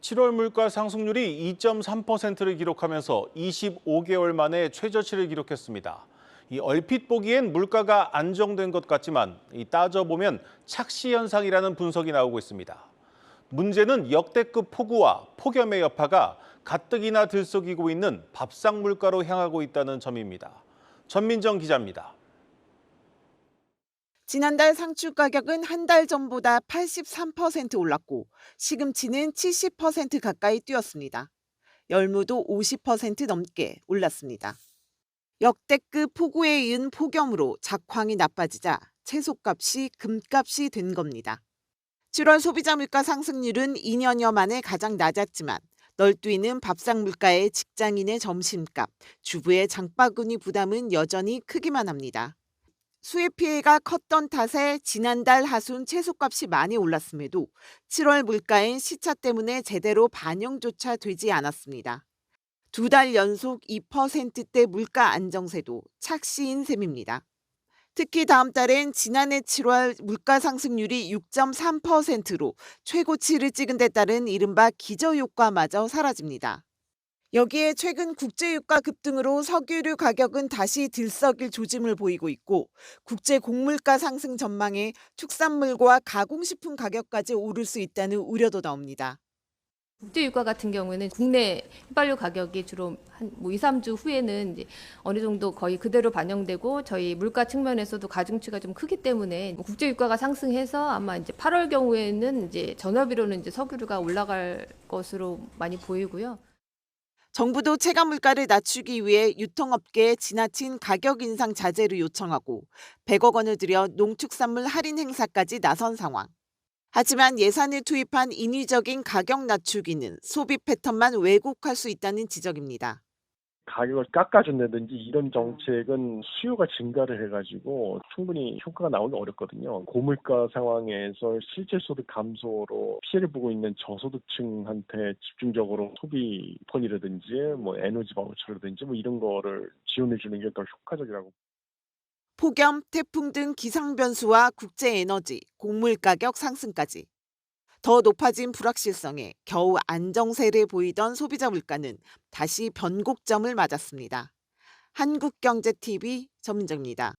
7월 물가 상승률이 2.3%를 기록하면서 25개월 만에 최저치를 기록했습니다. 이 얼핏 보기엔 물가가 안정된 것 같지만 이 따져보면 착시 현상이라는 분석이 나오고 있습니다. 문제는 역대급 폭우와 폭염의 여파가 가뜩이나 들썩이고 있는 밥상 물가로 향하고 있다는 점입니다. 전민정 기자입니다. 지난달 상추 가격은 한 달 전보다 83% 올랐고 시금치는 70% 가까이 뛰었습니다. 열무도 50% 넘게 올랐습니다. 역대급 폭우에 이은 폭염으로 작황이 나빠지자 채소값이 금값이 된 겁니다. 7월 소비자 물가 상승률은 2년여 만에 가장 낮았지만 널뛰는 밥상 물가의 직장인의 점심값, 주부의 장바구니 부담은 여전히 크기만 합니다. 수해 피해가 컸던 탓에 지난달 하순 채소값이 많이 올랐음에도 7월 물가엔 시차 때문에 제대로 반영조차 되지 않았습니다. 두 달 연속 2%대 물가 안정세도 착시인 셈입니다. 특히 다음 달엔 지난해 7월 물가 상승률이 6.3%로 최고치를 찍은 데 따른 이른바 기저효과마저 사라집니다. 여기에 최근 국제유가 급등으로 석유류 가격은 다시 들썩일 조짐을 보이고 있고 국제 곡물가 상승 전망에 축산물과 가공식품 가격까지 오를 수 있다는 우려도 나옵니다. 국제 유가 같은 경우에는 국내 휘발유 가격이 주로 한뭐 2, 3주 후에는 이제 어느 정도 거의 그대로 반영되고 저희 물가 측면에서도 가중치가 좀 크기 때문에 뭐 국제 유가가 상승해서 아마 이제 8월 경우에는 이제 전업비로는 이제 석유류가 올라갈 것으로 많이 보이고요. 정부도 체감 물가를 낮추기 위해 유통업계에 지나친 가격 인상 자제를 요청하고 100억 원을 들여 농축산물 할인 행사까지 나선 상황. 하지만 예산을 투입한 인위적인 가격 낮추기는 소비 패턴만 왜곡할 수 있다는 지적입니다. 가격을 깎아준다든지 이런 정책은 수요가 증가를 해가지고 충분히 효과가 나오기 어렵거든요. 고물가 상황에서 실제 소득 감소로 피해를 보고 있는 저소득층한테 집중적으로 소비 폰이라든지 뭐 에너지 바우처라든지 뭐 이런 거를 지원해 주는 게 더 효과적이라고. 폭염, 태풍 등 기상 변수와 국제 에너지, 곡물 가격 상승까지 더 높아진 불확실성에 겨우 안정세를 보이던 소비자 물가는 다시 변곡점을 맞았습니다. 한국경제TV 전민정입니다.